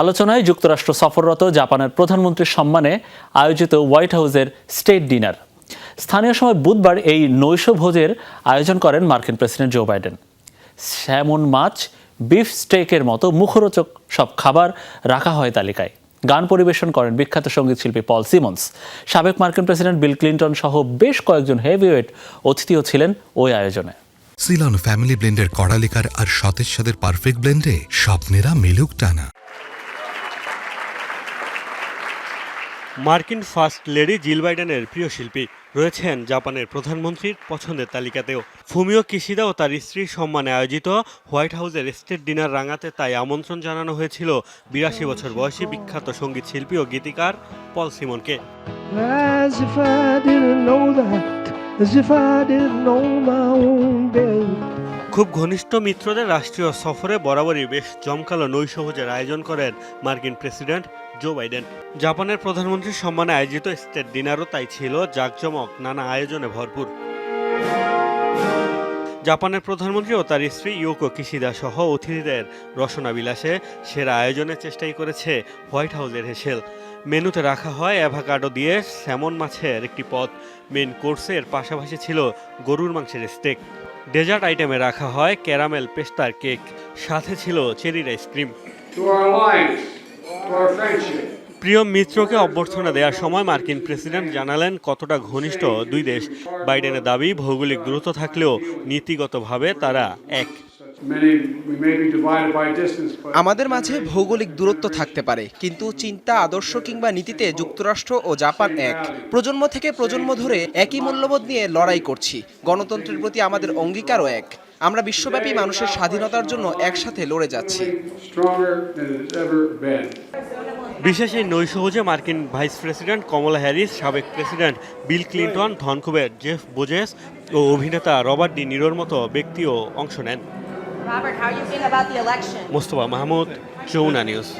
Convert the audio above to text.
আলোচনায় যুক্তরাষ্ট্র সফররত জাপানের প্রধানমন্ত্রীর সম্মানে আয়োজিত হোয়াইট হাউসের স্টেট ডিনার। স্থানীয় সময় বুধবার এই নৈশ ভোজের আয়োজন করেন মার্কিন প্রেসিডেন্ট জো বাইডেন। স্যামন মাছ, বিফ স্টেকের মতো মুখরোচক সব খাবার রাখা হয় তালিকায়। গান পরিবেশন করেন বিখ্যাত সংগীত শিল্পী পল সিমন্স। সাবেক মার্কিন প্রেসিডেন্ট বিল ক্লিন্টন সহ বেশ কয়েকজন হেভিওয়েট অতিথিও ছিলেন ওই আয়োজনে। সিলন ফ্যামিলি ব্লেন্ডের কড়ালিকার আর সতেজ সাদের পারফেক্ট ব্লেন্ডে স্বপ্নেরা মেলুক টানা। মার্কিন ফার্স্ট লেডি জিল বাইডেনের প্রিয় শিল্পী রয়েছেন জাপানের প্রধানমন্ত্রীর পছন্দের তালিকাতেও ফুমিও কিশিদা ও তার স্ত্রীর সম্মানে আয়োজিত হোয়াইট হাউসের স্টেট ডিনার রাঙাতে তাই আমন্ত্রণ জানানো হয়েছিল বিরাশি বছর বয়সী বিখ্যাত সংগীত শিল্পী ও গীতিকার পল সিমনকে As if I didn't know that, as if I didn't know my own babe. খুব ঘনিষ্ঠ মিত্রদের রাষ্ট্রীয় সফরে বরাবরই বেশ জমকালো নৈশভোজের আয়োজন করেন মার্কিন প্রেসিডেন্ট জো বাইডেন। জাপানের প্রধানমন্ত্রীর সম্মানে আয়োজিত স্টেট ডিনারও তাই ছিল জাঁকজমক, নানা আয়োজনে ভরপুর। জাপানের প্রধানমন্ত্রী ও তার স্ত্রী ইয়োকো কিশিদা সহ অতিথিদের রসনা বিলাসে সেরা আয়োজনের চেষ্টাই করেছে হোয়াইট হাউসের হেসেল। মেনুতে রাখা হয় অ্যাভাকাডো দিয়ে স্যামন মাছের একটি পদ। মেন কোর্সের পাশাপাশি ছিল গরুর মাংসের স্টেক। ডেজার্ট আইটেমে রাখা হয় ক্যারামেল পেস্তার কেক। সাথে ছিল চেরির আইসক্রিম. প্রিয় মিত্রকে অভ্যর্থনা দেওয়ার সময় মার্কিন প্রেসিডেন্ট জানালেন কতটা ঘনিষ্ঠ দুই দেশ। বাইডেনের দাবি ভৌগোলিক দূরত্ব থাকলেও নীতিগতভাবে তারা এক। আমাদের মাঝে ভৌগোলিক দূরত্ব থাকতে পারে কিন্তু চিন্তা আদর্শ কিংবা নীতিতে যুক্তরাষ্ট্র ও জাপান এক। প্রজন্ম থেকে প্রজন্ম ধরে একই মূল্যবোধ নিয়ে লড়াই করছি। গণতন্ত্রের প্রতি আমাদের অঙ্গীকারও এক। আমরা বিশ্বব্যাপী মানুষের স্বাধীনতার জন্য একসাথে লড়ে যাচ্ছি. বিশেষ এই নৈশভোজে মার্কিন ভাইস প্রেসিডেন্ট কমলা হ্যারিস সাবেক প্রেসিডেন্ট বিল ক্লিন্টন ধনকুবের জেফ বোজেস ও অভিনেতা রবার্ট ডি নিরোর মতো ব্যক্তিও অংশ নেন। Robert, how are you feeling about the election? Mustafa Mahmoud, Jomuna News.